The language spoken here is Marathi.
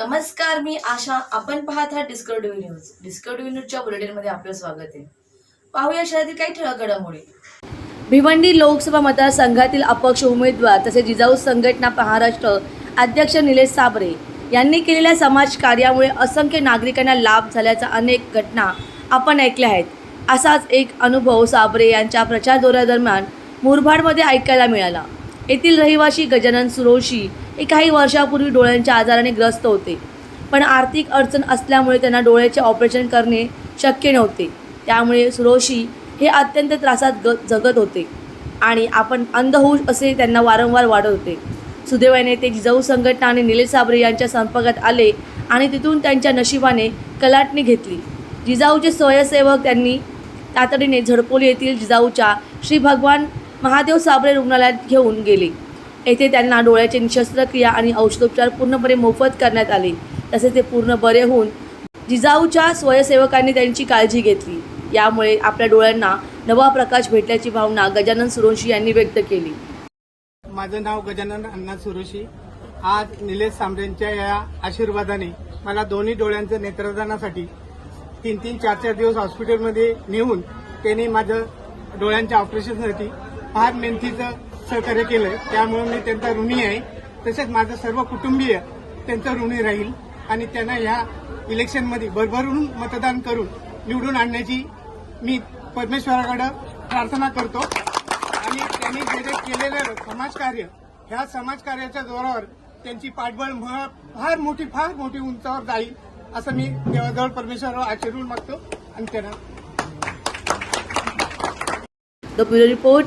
नमस्कार मी आशा. आपण पाहत आहात डिस्कवरी न्यूज डिस्कवरी न्यूजच्या बुलेटिनमध्ये आपलं स्वागत आहे. पाहूया शहरातील काही ठळक घडामोडी. भिवंडी लोकसभा मतदारसंघातील अपक्ष उमेदवार तसेच जिजाऊ संघटना महाराष्ट्र अध्यक्ष निलेश साबरे यांनी केलेल्या समाज कार्यामुळे असंख्य नागरिकांना लाभ झाल्याच्या अनेक घटना आपण ऐकल्या आहेत. असाच एक अनुभव साबरे यांच्या प्रचार दौऱ्यादरम्यान मुरबाडमध्ये ऐकायला मिळाला. येथील रहिवासी गजानन सुरोशी हे काही वर्षापूर्वी डोळ्यांच्या आजाराने ग्रस्त होते. पण आर्थिक अडचण असल्यामुळे त्यांना डोळ्याचे ऑपरेशन करणे शक्य नव्हते. त्यामुळे सुरोशी हे अत्यंत त्रासात ग जगत होते. आणि आपण अंध होऊ असे त्यांना वारंवार वाटत होते. सुदैवाने ते जिजाऊ संघटना आणि निलेश साबरे यांच्या संपर्कात आले आणि तिथून त्यांच्या नशिबाने कलाटणी घेतली. जिजाऊचे स्वयंसेवक त्यांनी तातडीने झडपोली येथील जिजाऊच्या श्री भगवान महादेव साबरे रुग्णालयात घेऊन गेले. येथे त्यांना डोळ्याचे शस्त्रक्रिया आणि औषधोपचार पूर्णपणे मोफत करण्यात आले. तसेच ते पूर्ण बरे होऊन जिजाऊच्या स्वयंसेवकांनी त्यांची काळजी घेतली. यामुळे आपल्या डोळ्यांना नवा प्रकाश भेटल्याची भावना गजानन सुरोशी यांनी व्यक्त केली. माझं नाव गजानन अण्णा सुरोशी. आज निलेश सांबरेंच्या या आशीर्वादाने मला दोन्ही डोळ्यांचं नेत्रदानासाठी तीन तीन चार चार दिवस हॉस्पिटलमध्ये नेऊन त्यांनी माझं डोळ्यांच्या ऑपरेशनसाठी फार मेहनतीचं सहकार्य केलं त्यामुळे मी त्यांचा ऋणी आहे. तसेच माझं सर्व कुटुंबीय त्यांचं ऋणी राहील आणि त्यांना ह्या इलेक्शनमध्ये भरभरून मतदान करून निवडून आणण्याची मी परमेश्वराकडे प्रार्थना करतो. आणि त्यांनी जे जे केलेलं समाजकार्य ह्या समाजकार्याच्या जोरावर त्यांची पाठबळ फार मोठी फार मोठी उंचावर जाईल असं मी देवाजवळ परमेश्वरावर आचरून मागतो. आणि त्यांना the bureau report